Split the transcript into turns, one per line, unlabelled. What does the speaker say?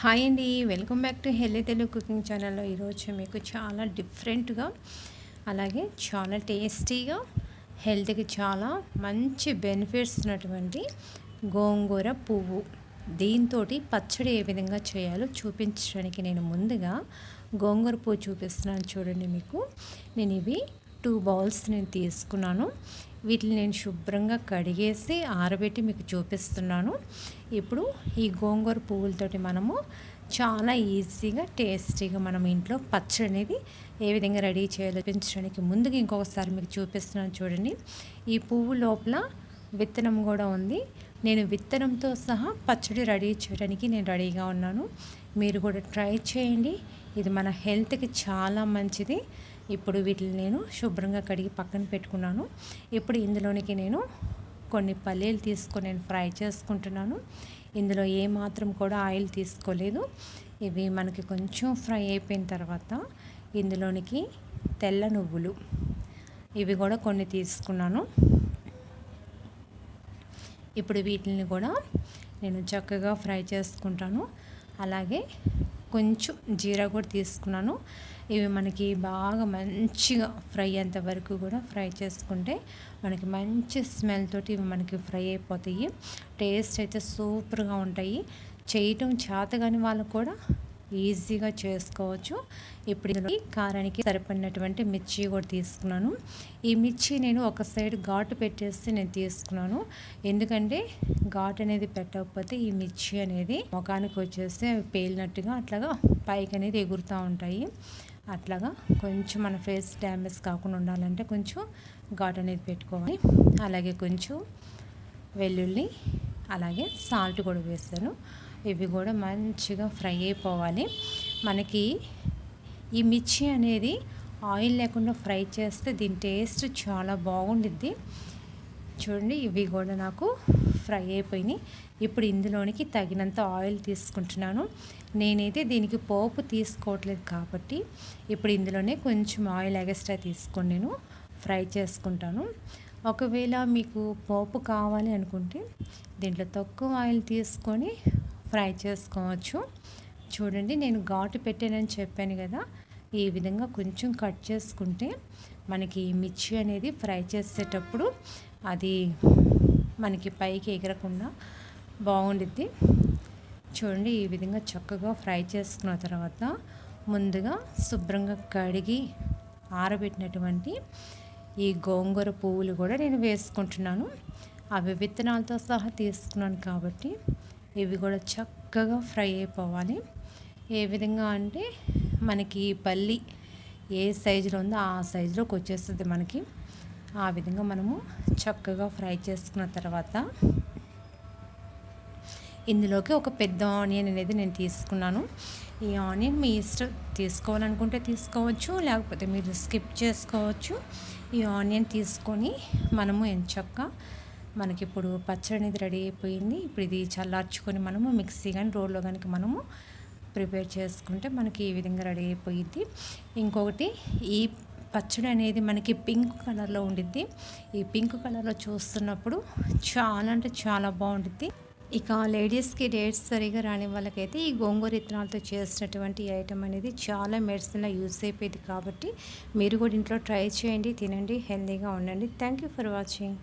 Hi అండి. Welcome back to healthy Telugu cooking ఛానల్లో. ఈరోజు మీకు చాలా డిఫరెంట్గా అలాగే చాలా టేస్టీగా హెల్త్కి చాలా మంచి బెనిఫిట్స్ ఉన్నటువంటి గోంగూర పువ్వు. దీంతో పచ్చడి ఏ విధంగా చేయాలో చూపించడానికి నేను ముందుగా గోంగూర పువ్వు చూపిస్తున్నాను చూడండి మీకు. నేను ఇవి టూ బౌల్స్ నేను తీసుకున్నాను. వీటిని నేను శుభ్రంగా కడిగేసి ఆరబెట్టి మీకు చూపిస్తున్నాను. ఇప్పుడు ఈ గోంగూర పువ్వులతోటి మనము చాలా ఈజీగా టేస్టీగా మనం ఇంట్లో పచ్చడి అనేది ఏ విధంగా రెడీ చేయాలో పెంచడానికి ముందుగా ఇంకొకసారి మీకు చూపిస్తున్నాను చూడండి. ఈ పువ్వు లోపల విత్తనం కూడా ఉంది. నేను విత్తనంతో సహా పచ్చడి రెడీ చేయడానికి నేను రెడీగా ఉన్నాను. మీరు కూడా ట్రై చేయండి. ఇది మన హెల్త్కి చాలా మంచిది. ఇప్పుడు వీటిని నేను శుభ్రంగా కడిగి పక్కన పెట్టుకున్నాను. ఇప్పుడు ఇందులోనికి నేను కొన్ని పల్లీలు తీసుకొని నేను ఫ్రై చేసుకుంటున్నాను. ఇందులో ఏ మాత్రం కూడా ఆయిల్ తీసుకోలేదు. ఇవి మనకి కొంచెం ఫ్రై అయిపోయిన తర్వాత ఇందులోనికి తెల్ల నువ్వులు ఇవి కూడా కొన్ని తీసుకున్నాను. ఇప్పుడు వీటిని కూడా నేను చక్కగా ఫ్రై చేసుకుంటాను. అలాగే కొంచెం జీరా కూడా తీసుకున్నాను. ఇవి మనకి బాగా మంచిగా ఫ్రై అయ్యేంత వరకు కూడా ఫ్రై చేసుకుంటే మనకి మంచి స్మెల్ తోటి ఇవి మనకి ఫ్రై అయిపోతాయి. టేస్ట్ అయితే సూపర్గా ఉంటాయి. చేయటం చేత కాని వాళ్ళకు కూడా ఈజీగా చేసుకోవచ్చు. ఇప్పుడు ఇందులో కారానికి సరిపడినటువంటి మిర్చి కూడా తీసుకున్నాను. ఈ మిర్చి నేను ఒక సైడ్ ఘాటు పెట్టేసి నేను తీసుకున్నాను. ఎందుకంటే ఘాటు అనేది పెట్టకపోతే ఈ మిర్చి అనేది ముఖానికి వచ్చేసి పేలినట్టుగా అట్లాగా పైకి అనేది ఎగురుతూ ఉంటాయి. అట్లాగా కొంచెం మన ఫేస్ డ్యామేజ్ కాకుండా ఉండాలంటే కొంచెం ఘాట్ అనేది పెట్టుకోవాలి. అలాగే కొంచెం వెల్లుల్లి అలాగే సాల్ట్ కూడా వేస్తాను ఇవి కూడా మంచిగా ఫ్రై అయిపోవాలి. మనకి ఈ మిర్చి అనేది ఆయిల్ లేకుండా ఫ్రై చేస్తే దీని టేస్ట్ చాలా బాగుండిద్ది. చూడండి ఇవి కూడా నాకు ఫ్రై అయిపోయినాయి. ఇప్పుడు ఇందులోనికి తగినంత ఆయిల్ తీసుకుంటున్నాను. నేనైతే దీనికి పోపు తీసుకోవట్లేదు కాబట్టి ఇప్పుడు ఇందులోనే కొంచెం ఆయిల్ ఎగస్ట్రా తీసుకొని నేను ఫ్రై చేసుకుంటాను. ఒకవేళ మీకు పోపు కావాలి అనుకుంటే దీంట్లో తక్కువ ఆయిల్ తీసుకొని ఫ్రై చేసుకోవచ్చు. చూడండి నేను ఘాటు పెట్టానని చెప్పాను కదా. ఈ విధంగా కొంచెం కట్ చేసుకుంటే మనకి మిర్చి అనేది ఫ్రై చేసేటప్పుడు అది మనకి పైకి ఎగరకుండా బాగుండిద్ది. చూడండి ఈ విధంగా చక్కగా ఫ్రై చేసుకున్న తర్వాత ముందుగా శుభ్రంగా కడిగి ఆరబెట్టినటువంటి ఈ గోంగూర పువ్వులు కూడా నేను వేసుకుంటున్నాను. అవి విత్తనాలతో సహా తీసుకున్నాను కాబట్టి ఇవి కూడా చక్కగా ఫ్రై అయిపోవాలి. ఏ విధంగా అంటే మనకి పల్లి ఏ సైజులో ఉందో ఆ సైజులోకి వచ్చేస్తుంది మనకి. ఆ విధంగా మనము చక్కగా ఫ్రై చేసుకున్న తర్వాత ఇందులోకి ఒక పెద్ద ఆనియన్ అనేది నేను తీసుకున్నాను. ఈ ఆనియన్ మీ ఇష్టం తీసుకోవాలనుకుంటే తీసుకోవచ్చు లేకపోతే మీరు స్కిప్ చేసుకోవచ్చు. ఈ ఆనియన్ తీసుకొని మనము ఎంచక్క మనకి ఇప్పుడు పచ్చడి అనేది రెడీ అయిపోయింది. ఇప్పుడు ఇది చల్లార్చుకొని మనము మిక్సీ కానీ రోల్లో కనుక మనము ప్రిపేర్ చేసుకుంటే మనకి ఈ విధంగా రెడీ అయిపోయింది ఇంకొకటి ఈ పచ్చడి అనేది మనకి పింక్ కలర్లో ఉండిద్ది. ఈ పింక్ కలర్లో చూస్తున్నప్పుడు చాలా అంటే చాలా బాగుంటుంది ఇక లేడీస్కి డేట్స్ సరిగా రాని వాళ్ళకైతే ఈ గోంగూర ఇత్తనాలతో చేసినటువంటి ఐటమ్ అనేది చాలా మెడిసిన్లో యూస్ అయిపోయింది కాబట్టి మీరు కూడా ఇంట్లో ట్రై చేయండి తినండి హెల్తీగా ఉండండి. Thank you for watching.